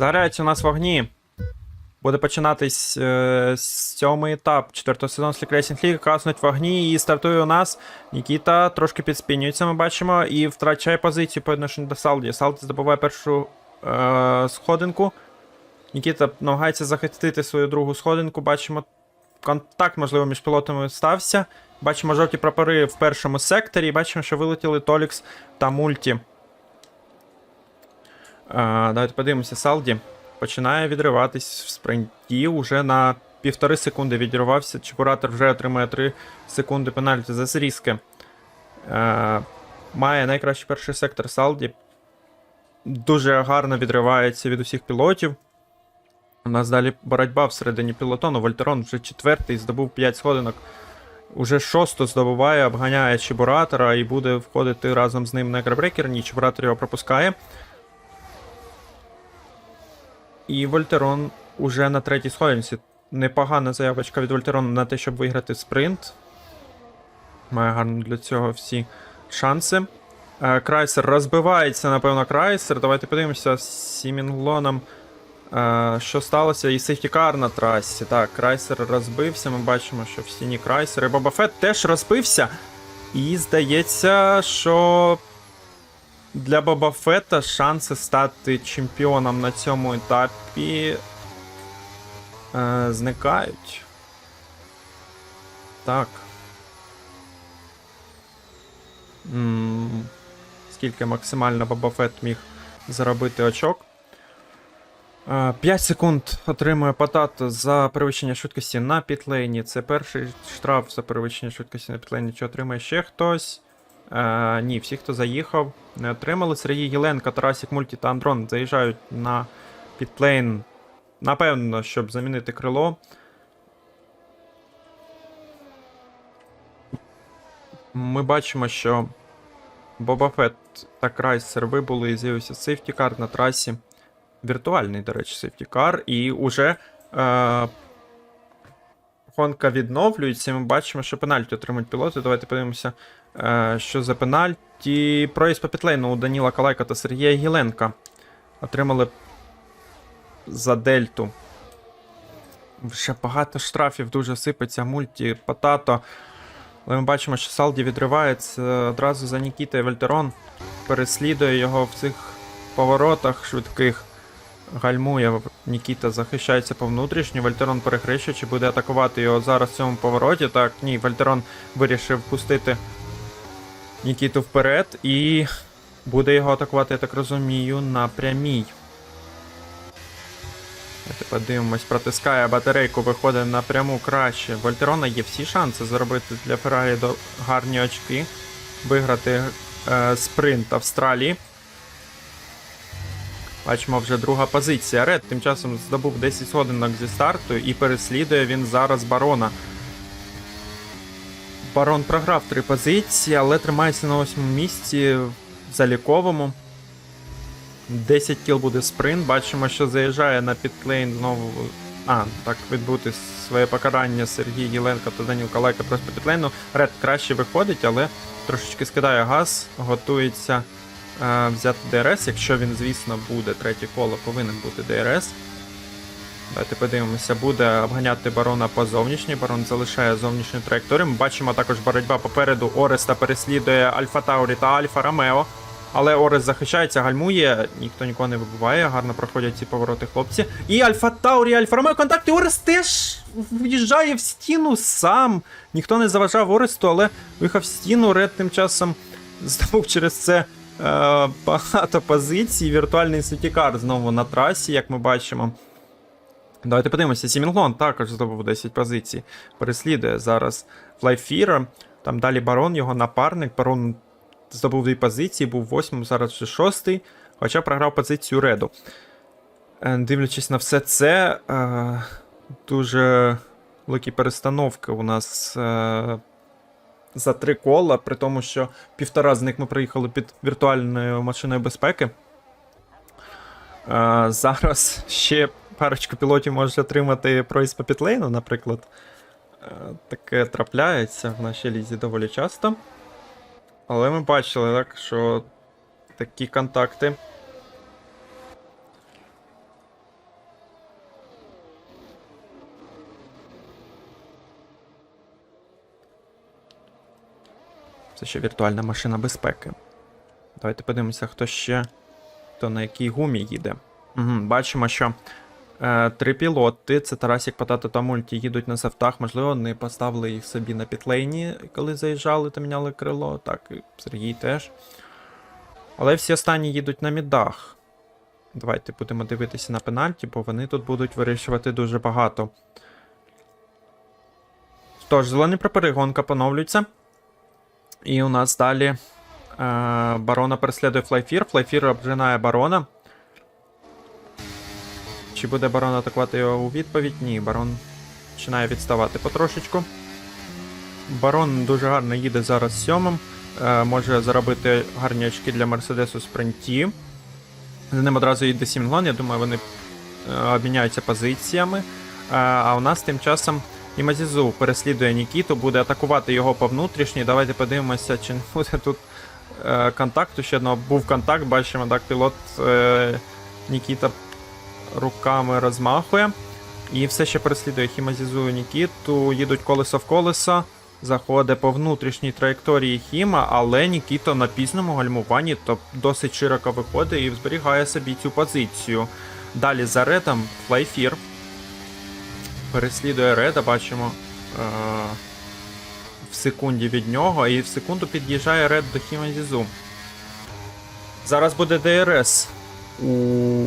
Загоряються у нас вогні. Буде починатись е, сьомий етап четвертого сезону Sleek Racing League. Каснуть вогні і стартує у нас. Нікіта трошки підспінюється, ми бачимо, і втрачає позицію по відношенню до Салді. Салді здобуває першу е, сходинку. Нікіта намагається захистити свою другу сходинку. Бачимо, контакт, можливо, між пілотами стався. Бачимо жовті прапори в першому секторі. І бачимо, що вилетіли Толікс та Мульті. А, давайте подивимося, Салді починає відриватись в спринті. Уже на півтори секунди відірвався. Чекуратор вже отримує 3 секунди пенальті за зрізки. Е, має найкращий перший сектор Салді. Дуже гарно відривається від усіх пілотів. У нас далі боротьба всередині пілотону. Вольтерон вже четвертий, здобув 5 сходинок. Уже шосту здобуває, обганяє Чебуратора і буде входити разом з ним на Грабрекер. Ні, Чебуратор його пропускає. І Вольтерон уже на третій сходинці. Непогана заявочка від Вольтерона на те, щоб виграти спринт. Має гарно для цього всі шанси. Е, Крайсер розбивається, напевно, Крайсер. Давайте подивимося з Сімінглоном. Е, що сталося? І сейфтікар на трасі. Так, Крайсер розбився. Ми бачимо, що в стіні Крайсер. І Боба Фетт теж розбився. І здається, що для Боба Фетта шанси стати чемпіоном на цьому етапі е, зникають. Так. М, Скільки максимально Боба Фетт міг заробити очок? 5 секунд отримує Потато за перевищення швидкості на пітлейні. Це перший штраф за перевищення швидкості на пітлейні. Чи отримає ще хтось? Е, ні, всі, хто заїхав, не отримали. Сергій Єленко, Тарасік Мульті та Андрон заїжджають на підплейн. Напевно, щоб замінити крило. Ми бачимо, що Боба Фетт та Крайсер вибули і з'явився сейфтікар на трасі. Віртуальний, до речі, сейфтікар. І уже е, гонка відновлюється. і Ми бачимо, що пенальті отримують пілоти. Давайте подивимося, е, що за пенальті. Проїзд по пітлейну у Даніла Калайка та Сергія Гіленка. Отримали за дельту. Вже багато штрафів дуже сипеться. Мульті, Потато. Але ми бачимо, що Салді відривається одразу за Нікітою Вольтерон. Переслідує його в цих поворотах швидких. Гальмує. Нікіта захищається по внутрішню. Вольтерон перехрещує, чи буде атакувати його зараз в цьому повороті. Так, ні, Вольтерон вирішив пустити Нікіту вперед і буде його атакувати, я так розумію, на прямій. Давайте подивимось, протискає батарейку, виходить напряму краще. Вольтерона є всі шанси заробити для Феррарі гарні очки, виграти е, спринт Австралії. Бачимо вже друга позиція. Ред тим часом здобув 10 сходинок зі старту і переслідує він зараз барона. Барон програв три позиції, але тримається на восьмому місці в заліковому. 10 кіл буде спринт. Бачимо, що заїжджає на підклейн знову. А, так відбути своє покарання Сергій Єленко та Даніл Калайка просто підклейну. Ред краще виходить, але трошечки скидає газ, готується взяти ДРС, якщо він, звісно, буде. Третє коло повинен бути ДРС. Давайте подивимося, буде обганяти барона по зовнішній. Барон залишає зовнішню траєкторію. Ми бачимо також боротьба попереду. Ореста переслідує Альфа Таурі та Альфа Ромео. Але Орес захищається, гальмує, ніхто нікого не вибиває, гарно проходять ці повороти хлопці. І Альфа Таурі, Альфа Ромео, контакт, Орес теж в'їжджає в стіну сам. Ніхто не заважав Оресту, але виїхав в стіну. Ред тим часом здобув через це е, багато позицій. Віртуальний сетікар знову на трасі, як ми бачимо. Давайте подивимося. Сімінглон також здобув 10 позицій. Переслідує зараз Флайфіра. Там далі барон, його напарник. Барон здобув дві позиції, був восьмим, зараз вже шостий, хоча програв позицію Реду. Е, Дивлячись на все це, е, дуже великі перестановки у нас е, за три кола, при тому, що півтора з них ми приїхали під віртуальною машиною безпеки. Е, Зараз ще парочку пілотів можуть отримати проїзд по пітлейну, наприклад. Е, Таке трапляється в нашій лізі доволі часто. Але ми бачили, так, що такі контакти Це ще віртуальна машина безпеки. Давайте подивимося, хто ще. Хто на якій гумі їде. Угу, бачимо, що е, три пілоти, це Тарасік Потато та Мульті, їдуть на сефтах. Можливо, вони поставили їх собі на пітлейні, коли заїжджали та міняли крило. Так, і Сергій теж. Але всі останні їдуть на мідах. Давайте будемо дивитися на пенальті, бо вони тут будуть вирішувати дуже багато. Тож, зелені прапори, гонка поновлюється. І у нас далі е, барона переслідує Флайфір. Флайфір обжинає барона. Чи буде барон атакувати його у відповідь? Ні, барон починає відставати потрошечку. Барон дуже гарно їде зараз сьомим. Е, може заробити гарні очки для Мерседесу в спринті. За ним одразу їде Сімглон, я думаю, вони е, обміняються позиціями. Е, а у нас тим часом і Мазізу переслідує Нікіту, буде атакувати його по внутрішній. Давайте подивимося, чи не буде тут е, контакту. Ще одного був контакт, бачимо, так, пілот е, Нікіта руками розмахує. І все ще переслідує Хімазізу Нікіту. Їдуть колесо в колесо. Заходить по внутрішній траєкторії Хіма, але Нікіто на пізному гальмуванні то досить широко виходить і зберігає собі цю позицію. Далі за редом Флайфір. Переслідує Реда, бачимо е- в секунді від нього, і в секунду під'їжджає Ред до Хімазізу. Зараз буде ДРС. У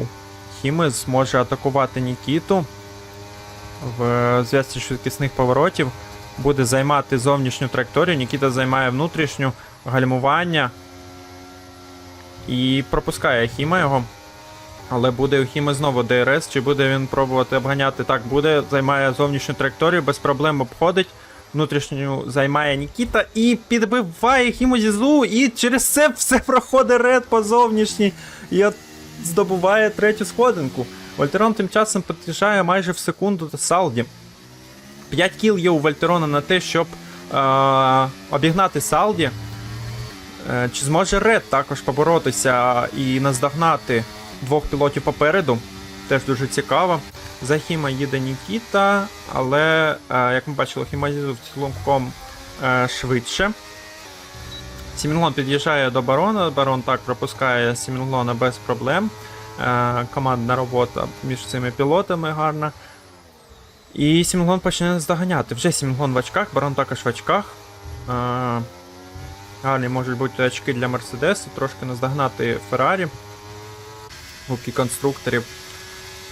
Хіми зможе атакувати Нікіту в зв'язці швидкісних поворотів. Буде займати зовнішню траєкторію. Нікіта займає внутрішню гальмування. І пропускає Хіма його. Але буде у Хіми знову ДРС, чи буде він пробувати обганяти? Так, буде, займає зовнішню траєкторію, без проблем обходить. Внутрішню займає Нікіта і підбиває Хіму Зізу, і через це все проходить ред по зовнішній. І от здобуває третю сходинку. Вольтерон тим часом під'їжджає майже в секунду до Салді. 5 кіл є у Вольтерона на те, щоб е- обігнати Салді. Е, чи зможе Ред також поборотися і наздогнати двох пілотів попереду? Теж дуже цікаво. За Хіма їде Нікіта, але, е, як ми бачили, Хімазізу в цілком е, швидше. Сімінглон під'їжджає до барона. Барон так пропускає Сімінглона без проблем. Е, командна робота між цими пілотами гарна. І Сімінглон почне здоганяти. Вже Сімінглон в очках, барон також в очках. Гарні можуть бути очки для Мерседесу, трошки наздогнати Феррарі. Губки конструкторів.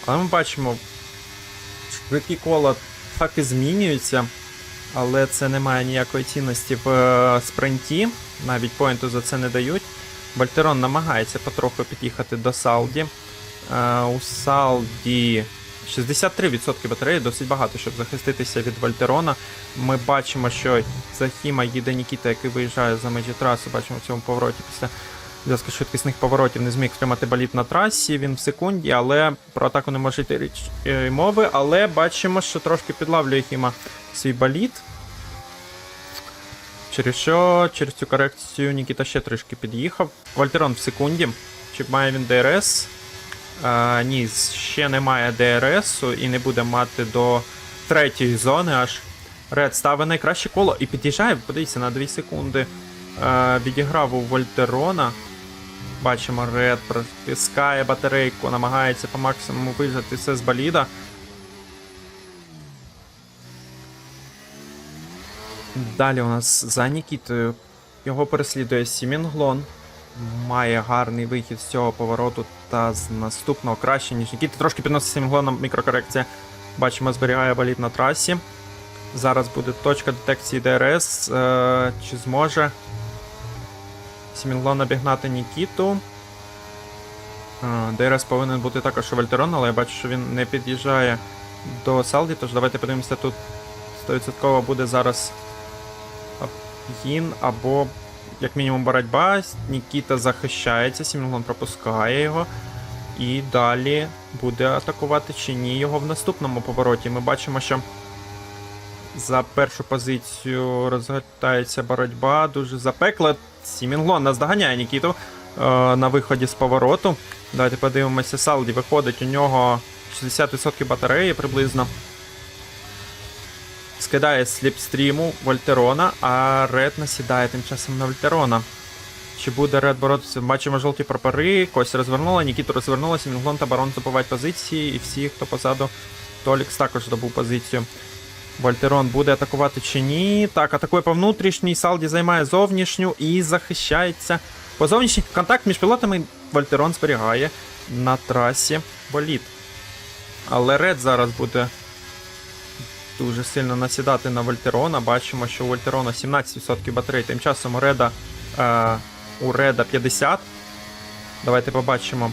Але ми бачимо, швидкі кола так і змінюються, але це не має ніякої цінності в е, спринті. Навіть поінту за це не дають. Вольтерон намагається потроху під'їхати до Салді. Е, у Салді 63% батареї, досить багато, щоб захиститися від Вольтерона. Ми бачимо, що за Хіма їде який виїжджає за межі траси. Бачимо в цьому повороті після зв'язку швидкісних поворотів не зміг тримати боліт на трасі. Він в секунді, але про атаку не може йти річ е, мови. Але бачимо, що трошки підлавлює Хіма свій боліт. Через що через цю корекцію Нікіта ще трішки під'їхав. Вольтерон в секунді. Чи має він ДРС? А, ні, ще немає ДРСу і не буде мати до третьої зони аж. Ред ставить найкраще коло і під'їжджає, подивіться, на 2 секунди. А, відіграв у Вольтерона. Бачимо, Ред протискає батарейку, намагається по максимуму вижати все з боліда. Далі у нас за Нікітою. Його переслідує Сімінглон. Має гарний вихід з цього повороту та з наступного краще, ніж Нікіта. Трошки підносить Сімінглоном мікрокорекція. Бачимо, зберігає боліт на трасі. Зараз буде точка детекції ДРС. Е, чи зможе Сімінглон обігнати Нікіту? Е, ДРС повинен бути також у Вольтерон, але я бачу, що він не під'їжджає до Салді, тож давайте подивимося тут 100% буде зараз Гін або, як мінімум, боротьба. Нікіта захищається, Сімінглон пропускає його. І далі буде атакувати чи ні його в наступному повороті. Ми бачимо, що за першу позицію розгортається боротьба, дуже запекла. Сімінглон наздоганяє Нікіту е, на виході з повороту. Давайте подивимося, Салді виходить у нього 60% батареї приблизно. скидає сліпстріму Вольтерона, а Ред насідає тим часом на Вольтерона. Чи буде Ред боротися? Бачимо жовті прапори, Кость розвернула, Нікіту розвернулася, Мінглон та Барон забувають позиції, і всі, хто позаду, Толікс також здобув позицію. Вольтерон буде атакувати чи ні. Так, атакує по внутрішній, Салді займає зовнішню і захищається. По зовнішній контакт між пілотами Вольтерон зберігає на трасі боліт. Але Ред зараз буде дуже сильно насідати на Вольтерона. Бачимо, що у Вольтерона 17% батарей. Тим часом у Реда, е, у Реда 50. Давайте побачимо.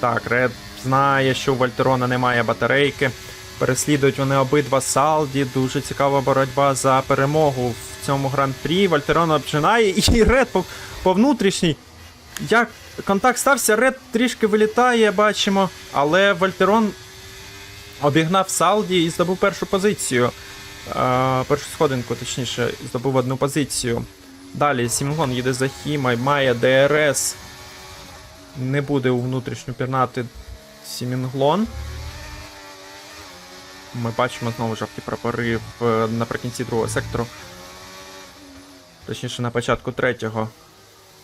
Так, Ред знає, що у Вольтерона немає батарейки. Переслідують вони обидва Салді. Дуже цікава боротьба за перемогу в цьому гран-прі. Вольтерон обжинає і Ред по, по внутрішній. Як контакт стався, Ред трішки вилітає, бачимо. Але Вольтерон обігнав Салді і здобув першу позицію. Е, першу сходинку, точніше, здобув одну позицію. Далі Сімгон їде за Хімай, має ДРС. Не буде у внутрішню пірнати Сімінглон. Ми бачимо знову жовті прапори в, наприкінці другого сектору. Точніше, на початку третього.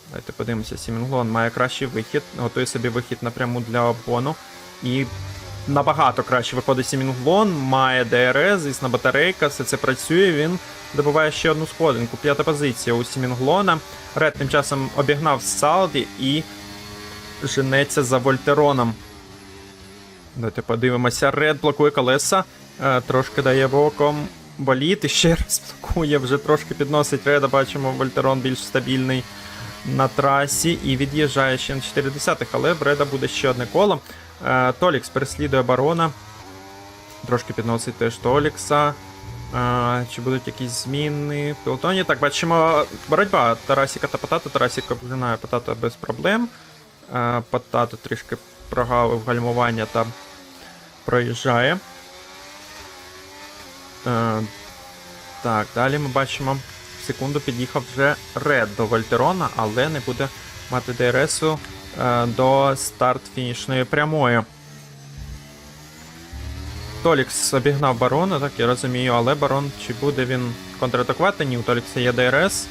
Давайте подивимося, Сімінглон має кращий вихід, готує собі вихід напряму для обгону. І набагато краще виходить Сімінглон, має ДРС, звісно, батарейка, все це працює. Він добиває ще одну сходинку. П'ята позиція у Сімінглона. Ред тим часом обігнав Салді і женеться за Вольтероном. Давайте подивимося. Ред блокує колеса. Е, трошки дає боком боліт і ще раз блокує, вже трошки підносить Реда. Бачимо, Вольтерон більш стабільний на трасі і від'їжджає ще на 4 десятих, але в Реда буде ще одне коло. Е, Толікс переслідує барона. Трошки підносить теж Толікса. Е, чи будуть якісь зміни в пілотоні? Так, бачимо боротьба Тарасіка та Потата. Тарасік обжинає Потата без проблем. Потато трішки прогавив гальмування та проїжджає. Е, так, далі ми бачимо. В секунду під'їхав вже Ред до Вольтерона, але не буде мати ДРСу е, до старт-фінішної прямої. Толікс обігнав барона, так я розумію, але барон чи буде він контратакувати? Ні, у Толікса є ДРС.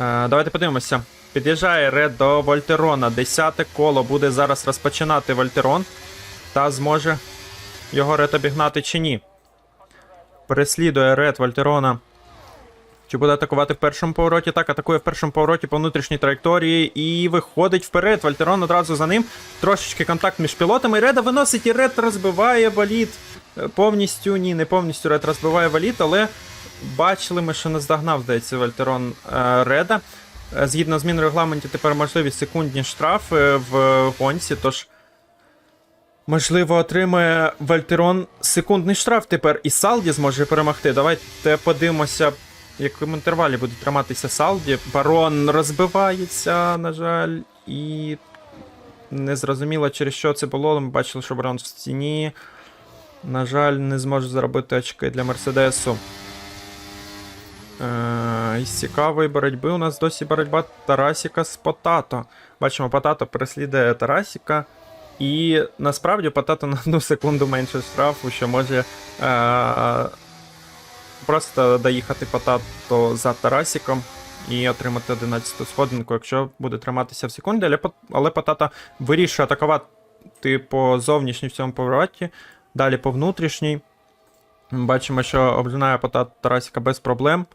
Е, давайте подивимося. Під'їжджає Ред до Вольтерона. Десяте коло буде зараз розпочинати Вольтерон. Та зможе його Ред обігнати чи ні. Переслідує Ред Вольтерона. Чи буде атакувати в першому повороті? Так, атакує в першому повороті по внутрішній траєкторії і виходить вперед. Вольтерон одразу за ним. Трошечки контакт між пілотами. Реда виносить і Ред розбиває валіт. Е, Повністю, ні, не повністю Ред розбиває валіт, але бачили ми, що наздогнав, здається, Вольтерон е, Реда. Е, Згідно змін регламенті, тепер можливі секундні штрафи в гонці, тож. Можливо, отримає Вольтерон секундний штраф тепер і Салді зможе перемогти. Давайте подивимося, в якому інтервалі буде триматися Салді. Барон розбивається, на жаль, і не зрозуміло, через що це було. Ми бачили, що барон в стіні. На жаль, не зможе заробити очки для Мерседесу. Е, із цікавої боротьби у нас досі боротьба Тарасіка з Потато. Бачимо, Потато переслідує Тарасіка. І насправді Потато на одну секунду менше штрафу, що може е- просто доїхати Потато за Тарасіком і отримати 11-ту сходинку, якщо буде триматися в секунді, але, але Потато вирішує атакувати по зовнішній в цьому повороті, далі по внутрішній. Бачимо, що обжинає Потато Тарасіка без проблем.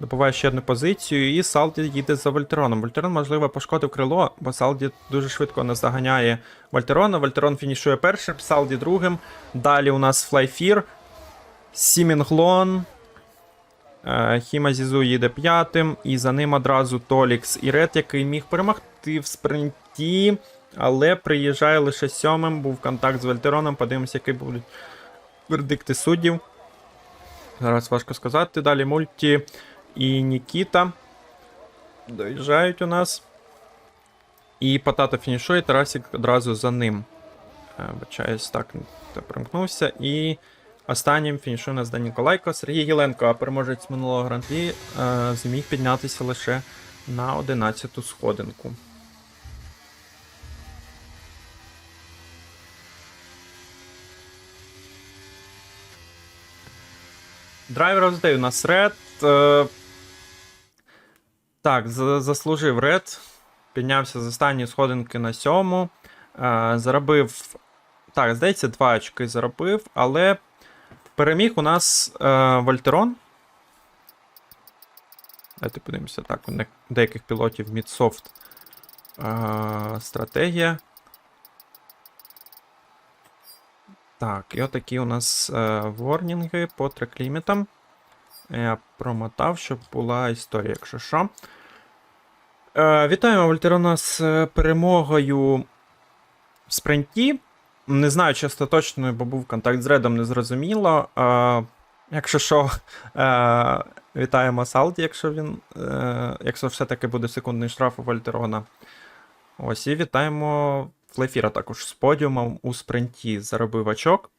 Добуває ще одну позицію, і Салді їде за Вольтероном. Вольтерон, можливо, пошкодив крило, бо Салді дуже швидко наздоганяє Вольтерона. Вольтерон фінішує першим, Салді другим. Далі у нас Флайфір, Сімінглон. е, Хіма Зізу їде п'ятим, і за ним одразу Толікс і Ред, який міг перемогти в спринті, але приїжджає лише сьомим. Був контакт з Вольтероном. Подивимося, які будуть вердикти суддів. Зараз важко сказати. Далі мульті і Нікіта доїжджають у нас. І Потато фінішує, Тарасик одразу за ним. Е, Вибачаюсь, так, та примкнувся. І останнім фінішує нас Дан Ніколайко. Сергій Гіленко, а переможець минулого гран-прі, е, зміг піднятися лише на 11-ту сходинку. Drivers Day у нас Ред. Так, заслужив Ред. Піднявся з останньої сходинки на сьому. Е, заробив. Так, здається, два очки заробив, але переміг у нас е, Вольтерон. Давайте подивимося. Так, у деяких пілотів Мідсофт е, стратегія. Так, і отакі у нас ворнінги по треклімітам. Я промотав, щоб була історія, якщо що. Е, вітаємо Вольтерона з е, перемогою в спринті. Не знаю, чи остаточною, бо був контакт з Редом, не зрозуміло. Е, якщо що, вітаємо Салді, якщо він. Якщо все-таки буде секундний штраф у Вольтерона. Ось, і вітаємо Флефіра також з подіумом у спринті заробив очок.